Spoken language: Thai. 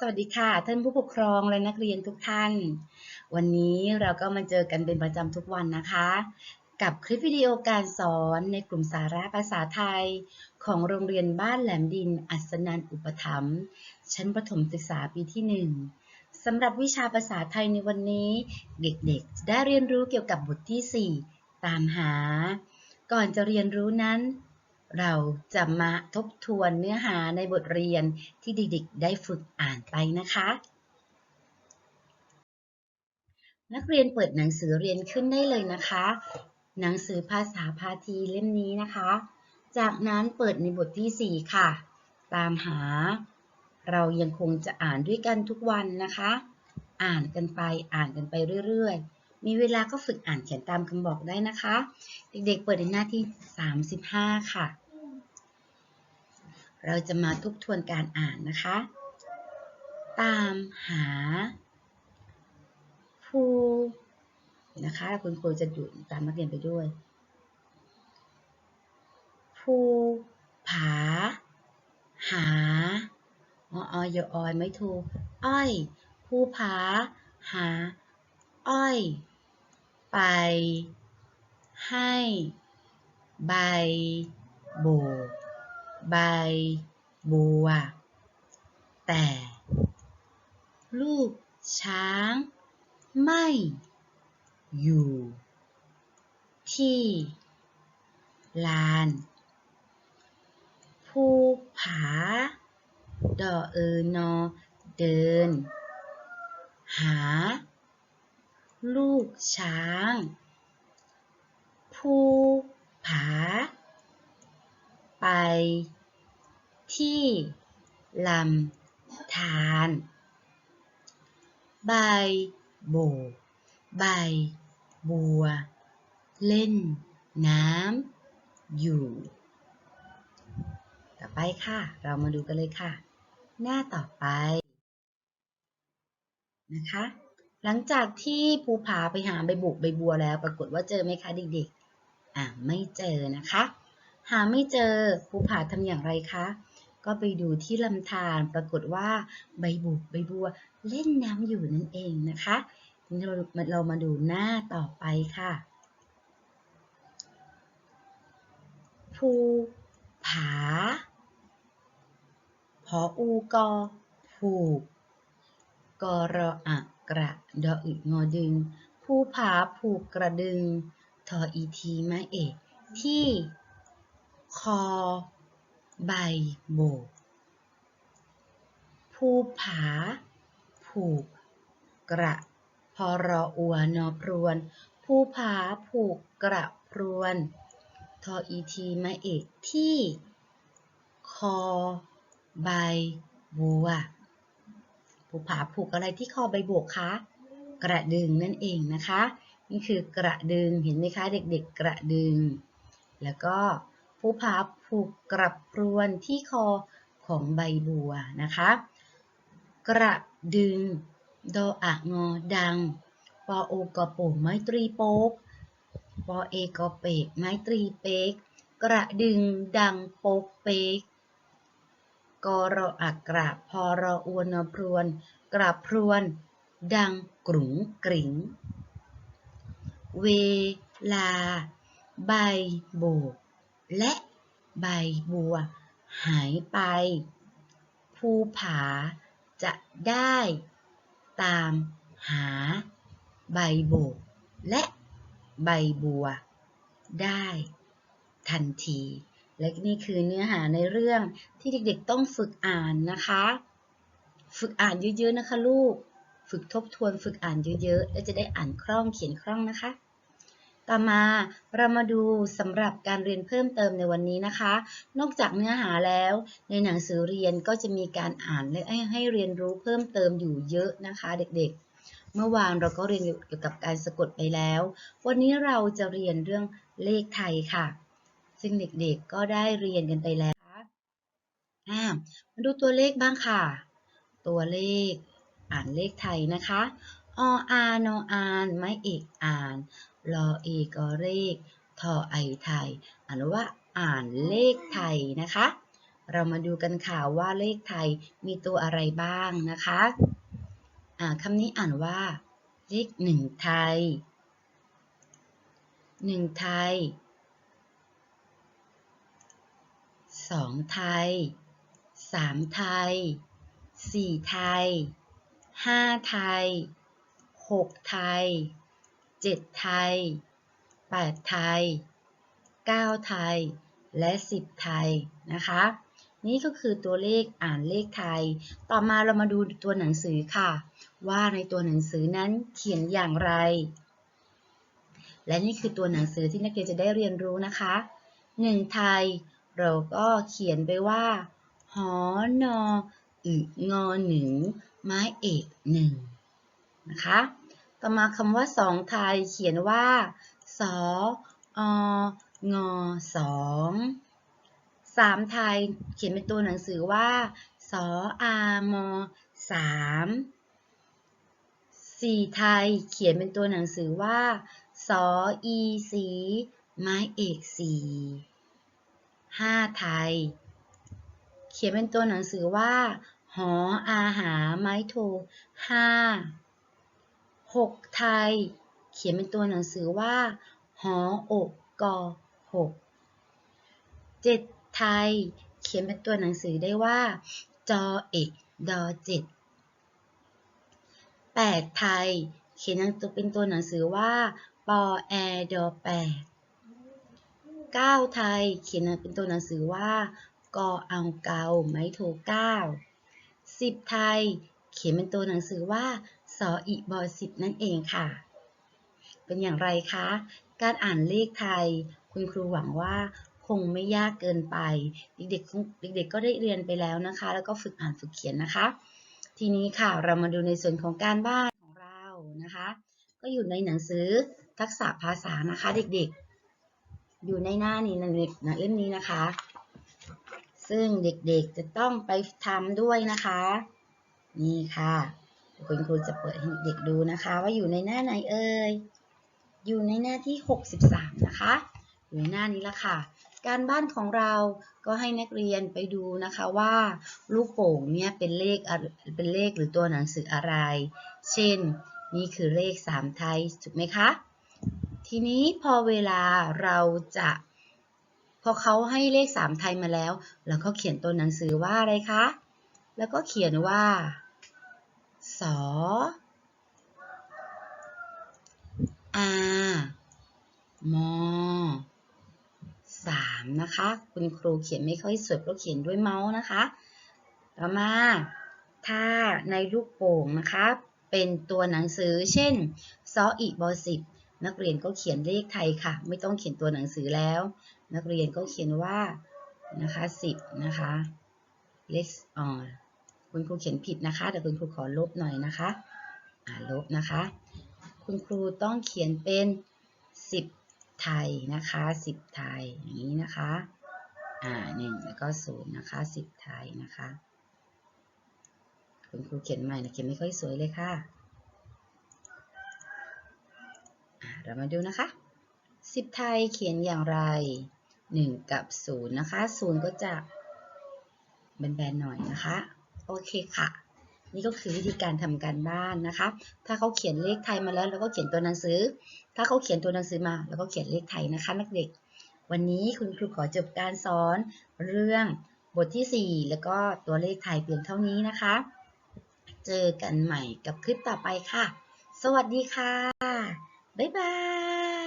สวัสดีค่ะ ท่านผู้ปกครองและนักเรียนทุกท่าน วันนี้เราก็มาเจอกันเป็นประจำทุกวันนะคะ กับคลิปวิดีโอการสอนในกลุ่มสาระภาษาไทย ของโรงเรียนบ้านแหลมดิน อัศนันอุปถัมภ์ชั้นประถมศึกษาปีที่ 1สำหรับวิชาภาษาไทยในวันนี้ เด็กๆ จะได้เรียนรู้เกี่ยวกับบทที่ 4 ตามหา ก่อนจะเรียนรู้นั้น เราจะมาทบทวนเนื้อหาในบทเรียนที่เด็กๆได้ฝึกอ่านไปนะคะ นักเรียนเปิดหนังสือเรียนขึ้นได้เลยนะคะ หนังสือภาษาพาทีเล่มนี้นะคะ จากนั้นเปิดในบทที่ 4 ค่ะ ตามหา เรายังคงจะอ่านด้วยกันทุกวันนะคะ อ่านกันไปอ่านกันไปเรื่อยๆ มีเวลาก็ฝึกอ่านเขียนตามคำบอกได้นะคะ เด็กๆเปิดในหน้าที่ 35 ค่ะ เราจะมาทบทวนการอ่านนะคะ ตามหา ผู้นะคะ คุณครูจะดูตามนักเรียนไปด้วย ผู้ผา หาอออยออยไม่ถูกอ้อย ผู้ผา หา อ้อย ไป ให้ใบโบกใบบัว แต่ ลูกช้างไม่อยู่ ที่ลานภูผา ดอเออนอเดิน หา ลูกช้างภูผา ไป ที่ลำธาร ใบโบก ใบ บัว เล่น น้ำ อยู่ ต่อไปค่ะ เรามาดูกันเลยค่ะ หน้าต่อไป นะคะ หลังจากที่ภูผาไปหาใบบุกใบบัวแล้ว ปรากฏว่าเจอไหมคะเด็กๆ อ่าไม่เจอนะคะ หาไม่เจอภูผาทำอย่างไรคะ ก็ไปดูที่ลำธารปรากฏว่าใบบุกใบบัวเล่นน้ำอยู่นั่นเองนะคะเราเรามาดูหน้าต่อไปค่ะ ภูผาพออูกอผูกกรออะ กระดออึงอดึงภูผาผูกกระดึง ทออีทีมะเอกที่ คอ ใบโบกภูผา ผูก กระ พอรออัวนอพรวนภูผาผูกกระพรวน ทออีทีมะเอกที่ คอ ใบบัว ภูผาผูกอะไรที่คอใบโบกคะ กระดึงนั่นเองนะคะ นี่คือกระดึง เห็นไหมคะเด็ก ๆ กระดึง แล้วก็ภูผาผูกกระพรวนที่คอของใบบัวนะคะ กระดึง ดออะงอดัง ปอโอกอโปไม้ตรีโป๊ก ปอเอกอเปก ไม้ตรีเป๊ก กระดึงดังโป๊กเป๊ก กรออักกระพอรออวนอพรวนกระพรวน ดังกรุงกริงเวลา ใบโบก และใบบัว หายไปภูผาจะได้ตามหาใบโบก และใบบัว ได้ทันที และนี่คือเนื้อหาในเรื่องที่เด็กๆต้องฝึกอ่านนะคะ ฝึกอ่านเยอะๆนะคะลูก ฝึกทบทวนฝึกอ่านเยอะๆ และจะได้อ่านคล่องเขียนคล่องนะคะ ต่อมาเรามาดูสำหรับการเรียนเพิ่มเติมในวันนี้นะคะ นอกจากเนื้อหาแล้ว ในหนังสือเรียนก็จะมีการอ่านและให้เรียนรู้เพิ่มเติมอยู่เยอะนะคะ เด็กๆ เมื่อวานเราก็เรียนเกี่ยวกับการสะกดไปแล้ว วันนี้เราจะเรียนเรื่องเลขไทยค่ะ ซึ่งเด็กๆก็ได้เรียนกันไปแล้วอ่ามาดูตัวเลขบ้างค่ะ ตัวเลขอ่านเลขไทยนะคะออานออานไม้เอกอ่านรอเอกอเลขทอไอไทยอ่านว่าอ่านเลขไทยนะคะ เรามาดูกันค่ะว่าเลขไทยมีตัวอะไรบ้างนะคะอ่าคำนี้อ่านว่า เลขหนึ่งไทยหนึ่งไทย สองไทยสามไทยสี่ไทยห้าไทยหกไทยเจ็ดไทยแปดไทยเก้าไทย และสิบไทยนะคะ นี่ก็คือตัวเลขอ่านเลขไทย ต่อมาเรามาดูตัวหนังสือค่ะ ว่าในตัวหนังสือนั้นเขียนอย่างไร และนี่คือตัวหนังสือที่นักเรียนจะได้เรียนรู้นะคะหนึ่งไทย เราก็เขียนไปว่า หอนออึงอหนึ่งไม้เอกหนึ่งนะคะ ต่อมาคำว่าสองไทยเขียนว่า สอองอสองสามไทยเขียนเป็นตัวหนังสือว่า สออามอสามสี่ไทยเขียนเป็นตัวหนังสือว่า สออีสีไม้เอกสี่ ห้าไทย เขียนเป็นตัวหนังสือว่า หออาหาไม้โทห้าหกไทย เขียนเป็นตัวหนังสือว่า หออกกอหกเจ็ดไทย เขียนเป็นตัวหนังสือได้ว่า จอเอกดอเจ็ดแปดไทย เขียนเป็นตัวหนังสือว่า ปอแอดอแปด ก้าไทย เขียนเป็นตัวหนังสือว่ากอเอาเกาไม้โทเก้าสิบไทย เขียนเป็นตัวหนังสือว่าสออีบอสิบนั่นเองค่ะ เป็นอย่างไรคะ การอ่านเลขไทย คุณครูหวังว่าคงไม่ยากเกินไป เด็กๆเด็กๆก็ได้เรียนไปแล้วนะคะ แล้วก็ฝึกอ่านฝึกเขียนนะคะ ทีนี้ค่ะเรามาดูในส่วนของการบ้านของเรานะคะ ก็อยู่ในหนังสือทักษะภาษานะคะเด็กๆ อยู่ในหน้านี้นะเล่มนี้นะคะ ซึ่งเด็กๆจะต้องไปทำด้วยนะคะ นี่ค่ะคุณครูจะเปิดให้เด็กดูนะคะ ว่าอยู่ในหน้าไหนเอ่ยอยู่ในหน้าที่ 63 นะคะ อยู่ในหน้านี้ละค่ะ การบ้านของเราก็ให้นักเรียนไปดูนะคะว่า ลูกโป่งเนี่ยเป็นเลขเป็นเลขหรือตัวหนังสืออะไร เช่น นี่คือเลข 3 ไทยถูกไหมคะ ทีนี้พอเวลาเราจะพอเขาให้เลข 3 ไทยมาแล้ว แล้วก็เขียนตัวหนังสือว่าอะไรคะ แล้วก็เขียนว่าสออามอสามนะคะ คุณครูเขียนไม่ค่อยสวยเพราะเขียนด้วยเมาส์นะคะ ต่อมาถ้าในลูกโป่งนะคะ เป็นตัวหนังสือเช่นซออีบอสิบ นักเรียนก็เขียนเลขไทยค่ะ ไม่ต้องเขียนตัวหนังสือแล้ว นักเรียนก็เขียนว่านะคะสิบนะคะเลขอ่อคุณครูเขียนผิดนะคะแต่คุณครูขอลบหน่อยนะคะอ่าลบนะคะ คุณครูต้องเขียนเป็น 10 ไทยนะคะ 10 ไทยอย่างนี้นะคะอ่าหนึ่งแล้วก็ศูนย์นะคะ10 ไทยนะคะ คุณครูเขียนใหม่นะเขียนไม่ค่อยสวยเลยค่ะ อ่า เรามาดูนะคะ10ไทยเขียนอย่างไร1กับ0นะคะ0ก็จะแบนๆหน่อยนะคะ โอเคค่ะ นี่ก็คือวิธีการทำการบ้านนะคะ ถ้าเขาเขียนเลขไทยมาแล้วเราก็เขียนตัวหนังสือ ถ้าเขาเขียนตัวหนังสือมาเราก็เขียนเลขไทยนะคะนักเด็ก วันนี้คุณครูขอจบการสอนเรื่องบทที่ 4 แล้วก็ตัวเลขไทยเพียงเท่านี้นะคะ เจอกันใหม่กับคลิปต่อไปค่ะ สวัสดีค่ะ บ๊ายบาย